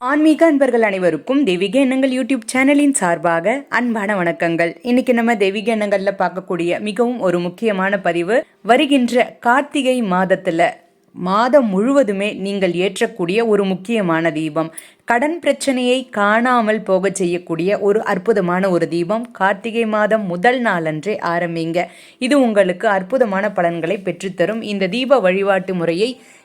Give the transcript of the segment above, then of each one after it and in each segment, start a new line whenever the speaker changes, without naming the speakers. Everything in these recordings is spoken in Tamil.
ஆன்மீக அன்பர்கள் அனைவருக்கும் தெய்வீக எண்ணங்கள் யூடியூப் சேனலின் சார்பாக அன்பான வணக்கங்கள். இன்னைக்கு நம்ம தெய்வீக எண்ணங்கள்ல பார்க்கக்கூடிய மிகவும் ஒரு முக்கியமான பதிவு வருகின்ற கார்த்திகை மாதத்துல மாதம் முழுவதுமே நீங்கள் ஏற்றக்கூடிய ஒரு முக்கியமான தீபம். கடன் பிரச்சனையை காணாமல் போகச் செய்யக்கூடிய ஒரு அற்புதமான ஒரு தீபம் கார்த்திகை மாதம் முதல் நாளன்றே ஆரம்பிங்க. இது உங்களுக்கு அற்புதமான பலன்களை பெற்றுத்தரும். இந்த தீப வழிபாட்டு முறையை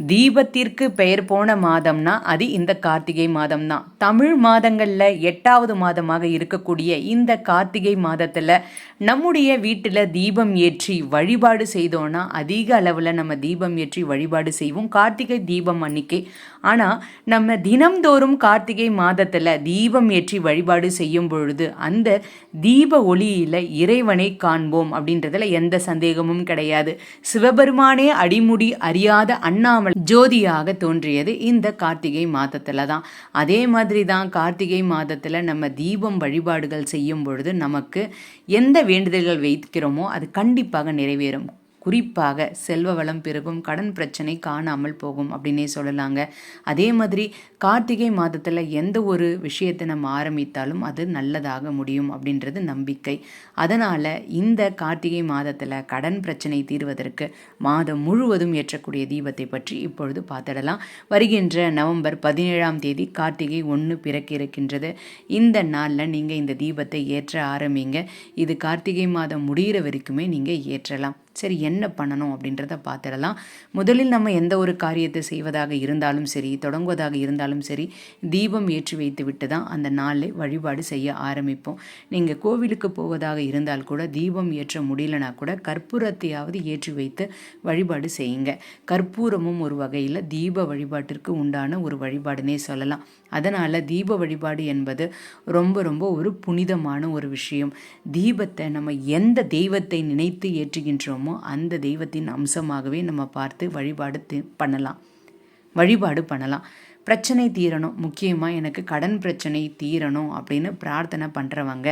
தீபத்திற்கு பெயர் போன மாதம்னா அது இந்த கார்த்திகை மாதம் தான் தமிழ் மாதங்களில் எட்டாவது மாதமாக இருக்கக்கூடிய இந்த கார்த்திகை மாதத்தில் நம்முடைய வீட்டில் தீபம் ஏற்றி வழிபாடு செய்தோன்னா அதிக அளவில் நம்ம தீபம் ஏற்றி வழிபாடு செய்வோம். கார்த்திகை தீபம் அன்னைக்கு. ஆனால் நம்ம தினம்தோறும் கார்த்திகை மாதத்தில் தீபம் ஏற்றி வழிபாடு செய்யும் பொழுது அந்த தீப ஒளியில் இறைவனை காண்போம் அப்படின்றதுல எந்த சந்தேகமும் கிடையாது. சிவபெருமானே அடிமுடி அறியாத அண்ணாமலை ஜோதியாக தோன்றியது இந்த கார்த்திகை மாதத்தில் தான். அதே மாதிரி தான் கார்த்திகை மாதத்தில் நம்ம தீபம் வழிபாடுகள் செய்யும் பொழுது நமக்கு எந்த வேண்டுதல்கள் வைக்கிறோமோ அது கண்டிப்பாக நிறைவேறும். குறிப்பாக செல்வ வளம் பெருகும் கடன் பிரச்சனை காணாமல் போகும் அப்படின்னே சொல்லலாங்க. அதே மாதிரி கார்த்திகை மாதத்தில் எந்த ஒரு விஷயத்தை நம்ம ஆரம்பித்தாலும் அது நல்லதாக முடியும் அப்படின்றது நம்பிக்கை. அதனால் இந்த கார்த்திகை மாதத்தில் கடன் பிரச்சனை தீர்வதற்கு மாதம் முழுவதும் ஏற்றக்கூடிய தீபத்தை பற்றி இப்பொழுது பார்த்துடலாம். வருகின்ற நவம்பர் பதினேழாம் தேதி கார்த்திகை ஒன்று பிறக்க இருக்கின்றது. இந்த நாளில் நீங்கள் இந்த தீபத்தை ஏற்ற ஆரம்பிங்க. இது கார்த்திகை மாதம் முடிகிற வரைக்குமே நீங்கள் ஏற்றலாம். சரி என்ன பண்ணணும் அப்படின்றத பார்த்துடலாம். முதலில் நம்ம எந்த ஒரு காரியத்தை செய்வதாக இருந்தாலும் சரி தொடங்குவதாக இருந்தாலும் சரி தீபம் ஏற்றி வைத்து விட்டு தான் அந்த நாளில் வழிபாடு செய்ய ஆரம்பிப்போம். நீங்கள் கோவிலுக்கு போவதாக இருந்தால் கூட தீபம் ஏற்ற முடியலனா கூட கற்பூரத்தையாவது ஏற்றி வைத்து வழிபாடு செய்யுங்க. கற்பூரமும் ஒரு வகையில் தீப வழிபாட்டிற்கு உண்டான ஒரு வழிபாடுனே சொல்லலாம். அதனால் தீப வழிபாடு என்பது ரொம்ப ரொம்ப ஒரு புனிதமான ஒரு விஷயம். தீபத்தை நம்ம எந்த தெய்வத்தை நினைத்து ஏற்றுகின்றோமோ அந்த தெய்வத்தின் அம்சமாகவே நம்ம பார்த்து வழிபாடு பண்ணலாம். வழிபாடு பண்ணலாம். பிரச்சனை தீரணும். முக்கியமாக எனக்கு கடன் பிரச்சனை தீரணும் அப்படின்னு பிரார்த்தனை பண்ணுறவங்க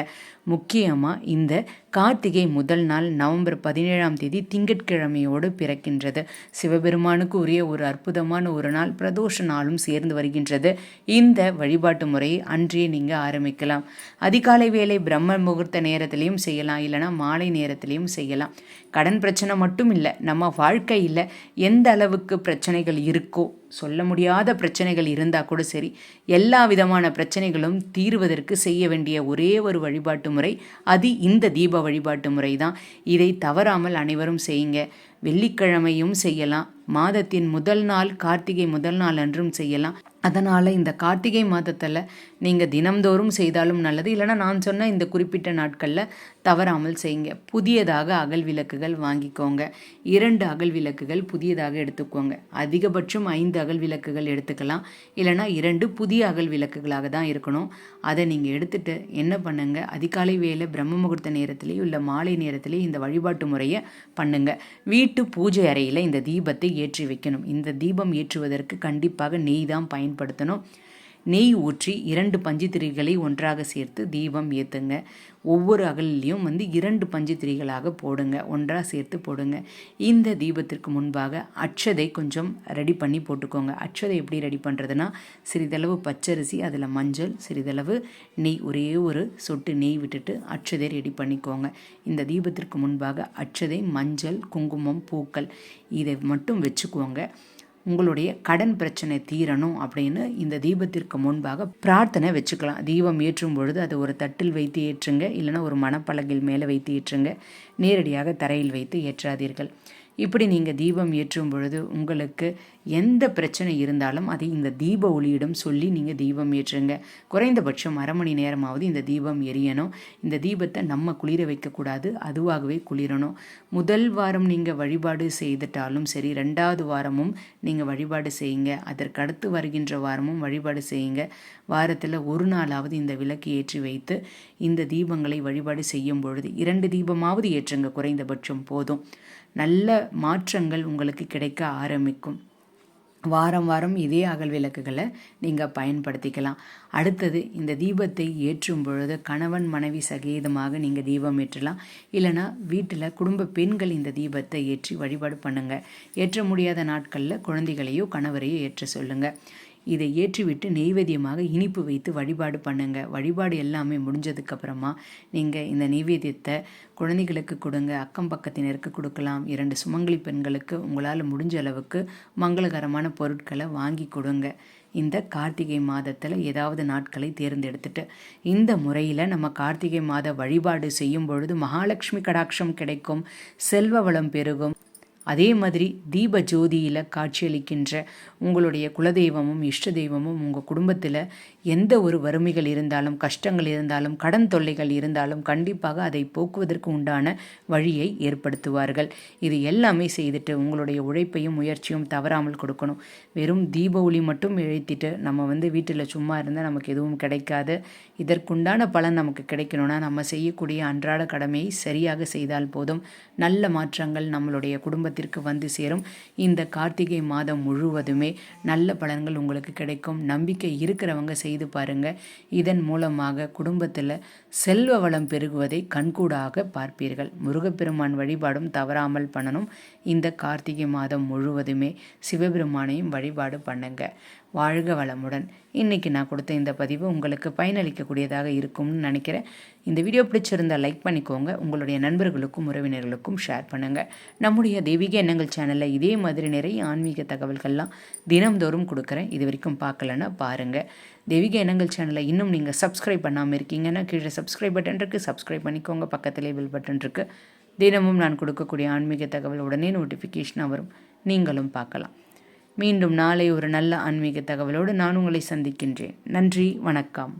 முக்கியமாக இந்த கார்த்திகை முதல் நாள் நவம்பர் பதினேழாம் தேதி திங்கட்கிழமையோடு பிறக்கின்றது. சிவபெருமானுக்கு உரிய ஒரு அற்புதமான ஒரு நாள் பிரதோஷ நாளும் சேர்ந்து வருகின்றது. இந்த வழிபாட்டு முறையை அன்றே நீங்கள் ஆரம்பிக்கலாம். அதிகாலை வேலை பிரம்ம முகூர்த்த நேரத்திலையும் செய்யலாம் இல்லைனா மாலை நேரத்திலையும் செய்யலாம். கடன் பிரச்சனை மட்டும் இல்லை நம்ம வாழ்க்கையில் எந்த அளவுக்கு பிரச்சனைகள் இருக்கோ சொல்ல முடியாத பிரச்சனைகள் இருந்தால் கூட சரி எல்லா விதமான பிரச்சனைகளும் தீர்வதற்கு செய்ய வேண்டிய ஒரே ஒரு வழிபாட்டு முறை அது இந்த தீப வழிபாட்டு முறை தான். இதை தவறாமல் அனைவரும் செய்யுங்க. வெள்ளிக்கிழமையும் செய்யலாம். மாதத்தின் முதல் நாள் கார்த்திகை முதல் நாள் அன்றும் செய்யலாம். அதனால் இந்த கார்த்திகை மாதத்தில் நீங்கள் தினம்தோறும் செய்தாலும் நல்லது. இல்லைனா நான் சொன்ன இந்த குறிப்பிட்ட நாட்களில் தவறாமல் செய்யுங்க. புதியதாக அகல் விளக்குகள் வாங்கிக்கோங்க. இரண்டு அகல் விளக்குகள் புதியதாக எடுத்துக்கோங்க. அதிகபட்சம் ஐந்து அகல் விளக்குகள் எடுத்துக்கலாம். இல்லைனா இரண்டு புதிய அகல் விளக்குகளாக தான் இருக்கணும். அதை நீங்கள் எடுத்துட்டு என்ன பண்ணுங்கள் அதிகாலை வேலை பிரம்ம முகூர்த்த நேரத்திலேயும் இல்லை மாலை நேரத்திலேயும் இந்த வழிபாட்டு முறையை பண்ணுங்கள் வீட்டு பூஜை அறையில் இந்த தீபத்தை ஏற்றி வைக்கணும். இந்த தீபம் ஏற்றுவதற்கு கண்டிப்பாக நெய் தான் பயன்படுத்தணும். நெய் ஊற்றி இரண்டு பஞ்சுத்திரிகளை ஒன்றாக சேர்த்து தீபம் ஏற்றுங்க ஒவ்வொரு அகலிலையும் வந்து இரண்டு பஞ்சுத்திரிகளாக போடுங்க. ஒன்றாக சேர்த்து போடுங்க. இந்த தீபத்திற்கு முன்பாக அச்சதை கொஞ்சம் ரெடி பண்ணி போட்டுக்கோங்க. அச்சதை எப்படி ரெடி பண்ணுறதுனா சிறிதளவு பச்சரிசி அதில் மஞ்சள் சிறிதளவு நெய் ஒரே ஒரு சொட்டு நெய் விட்டுட்டு அச்சதை ரெடி பண்ணிக்கோங்க. இந்த தீபத்திற்கு முன்பாக அச்சதை மஞ்சள் குங்குமம் பூக்கள் இதை மட்டும் வச்சுக்கோங்க. உங்களுடைய கடன் பிரச்சனை தீரணும் அப்படின்னு இந்த தீபத்திற்கு முன்பாக பிரார்த்தனை வச்சுக்கலாம். தீபம் ஏற்றும் பொழுது அதை ஒரு தட்டில் வைத்து ஏற்றுங்க. இல்லைனா ஒரு மணப்பலகில் மேலே வைத்து ஏற்றுங்க. நேரடியாக தரையில் வைத்து ஏற்றாதீர்கள். இப்படி நீங்கள் தீபம் ஏற்றும் பொழுது உங்களுக்கு எந்த பிரச்சனை இருந்தாலும் அதை இந்த தீப ஒளியிடம் சொல்லி நீங்கள் தீபம் ஏற்றுங்க. குறைந்தபட்சம் அரை மணி நேரமாவது இந்த தீபம் எரியணும். இந்த தீபத்தை நம்ம குளிர வைக்கக்கூடாது அதுவாகவே குளிரணும். முதல் வாரம் நீங்கள் வழிபாடு செய்துட்டாலும் சரி ரெண்டாவது வாரமும் நீங்கள் வழிபாடு செய்யுங்க. அதற்கடுத்து வருகின்ற வாரமும் வழிபாடு செய்யுங்க. வாரத்தில் ஒரு நாளாவது இந்த விளக்கு ஏற்றி வைத்து இந்த தீபங்களை வழிபாடு செய்யும் பொழுது இரண்டு தீபமாவது ஏற்றுங்க. குறைந்தபட்சம் போதும். நல்ல மாற்றங்கள் உங்களுக்கு கிடைக்க ஆரம்பிக்கும். வாரம் வாரம் இதே அகல் விளக்குகளை நீங்கள் பயன்படுத்திக்கலாம். அடுத்தது இந்த தீபத்தை ஏற்றும் பொழுது கணவன் மனைவி சகீதமாக நீங்கள் தீபம் ஏற்றலாம். இல்லைனா வீட்டில் குடும்ப பெண்கள் இந்த தீபத்தை ஏற்றி வழிபாடு பண்ணுங்கள் ஏற்ற முடியாத நாட்களில் குழந்தைகளையோ கணவரையோ ஏற்ற சொல்லுங்கள் இதை ஏற்றிவிட்டு நெய்வேத்தியமாக இனிப்பு வைத்து வழிபாடு பண்ணுங்க. வழிபாடு எல்லாமே முடிஞ்சதுக்கப்புறமா நீங்கள் இந்த நெய்வேத்தியத்தை குழந்தைகளுக்கு கொடுங்க அக்கம் பக்கத்தினருக்கு கொடுக்கலாம் இரண்டு சுமங்கலி பெண்களுக்கு உங்களால் முடிஞ்ச அளவுக்கு மங்களகரமான பொருட்களை வாங்கி கொடுங்க. இந்த கார்த்திகை மாதத்தில் ஏதாவது நாட்களை தேர்ந்தெடுத்துட்டு இந்த முறையில் நம்ம கார்த்திகை மாத வழிபாடு செய்யும் பொழுது மகாலட்சுமி கடாட்சம் கிடைக்கும் செல்வ வளம் பெருகும் அதே மாதிரி தீப ஜோதியில் காட்சியளிக்கின்ற உங்களுடைய குலதெய்வமும் இஷ்ட தெய்வமும் உங்கள் குடும்பத்தில் எந்த ஒரு வறுமைகள் இருந்தாலும் கஷ்டங்கள் இருந்தாலும் கடன் தொல்லைகள் இருந்தாலும் கண்டிப்பாக அதை போக்குவதற்கு உண்டான வழியை ஏற்படுத்துவார்கள். இது எல்லாமே செய்துட்டு உங்களுடைய உழைப்பையும் முயற்சியும் தவறாமல் கொடுக்கணும். வெறும் தீப ஒளி மட்டும் எழுத்திட்டு நம்ம வந்து வீட்டில் சும்மா இருந்தால் நமக்கு எதுவும் கிடைக்காது. இதற்குண்டான பலன் நமக்கு கிடைக்கணும்னா நம்ம செய்யக்கூடிய அன்றாட கடமையை சரியாக செய்தால் போதும். நல்ல மாற்றங்கள் நம்மளுடைய குடும்பத்தில் குடும்பத்திற்கு வந்து சேரும். இந்த கார்த்திகை மாதம் முழுவதுமே நல்ல பலன்கள் உங்களுக்கு கிடைக்கும். நம்பிக்கை இருக்கிறவங்க செய்து பாருங்க. இதன் மூலமாக குடும்பத்தில் செல்வ வளம் பெருகுவதை கண்கூடாக பார்ப்பீர்கள். முருகப்பெருமான் வழிபாடும் தவறாமல் பண்ணணும். இந்த கார்த்திகை மாதம் முழுவதுமே சிவபெருமானையும் வழிபாடு பண்ணுங்க. வாழ்க வளமுடன். இன்றைக்கி நான் கொடுத்த இந்த பதிவு உங்களுக்கு பயனளிக்கக்கூடியதாக இருக்கும்னு நினைக்கிறேன். இந்த வீடியோ பிடிச்சிருந்தால் லைக் பண்ணிக்கோங்க. உங்களுடைய நண்பர்களுக்கும் உறவினர்களுக்கும் ஷேர் பண்ணுங்கள் நம்முடைய தெய்வீக எண்ணங்கள் சேனலில் இதே மாதிரி நிறைய ஆன்மீக தகவல்கள்லாம் தினம்தோறும் கொடுக்குறேன். இது வரைக்கும் பார்க்கலன்னா பாருங்கள் தெய்வீக எண்ணங்கள் சேனலை இன்னும் நீங்கள் சப்ஸ்கிரைப் பண்ணாமல் இருக்கீங்கன்னா கீழே சப்ஸ்கிரைப் பட்டன் இருக்குது சப்ஸ்கிரைப் பண்ணிக்கோங்க. பக்கத்திலே பெல் பட்டன் இருக்குது தினமும் நான் கொடுக்கக்கூடிய ஆன்மீக தகவல் உடனே நோட்டிஃபிகேஷனாக வரும். நீங்களும் பார்க்கலாம். மீண்டும் நாளை ஒரு நல்ல ஆன்மீக தகவலோடு நான் உங்களை சந்திக்கின்றேன். நன்றி வணக்கம்.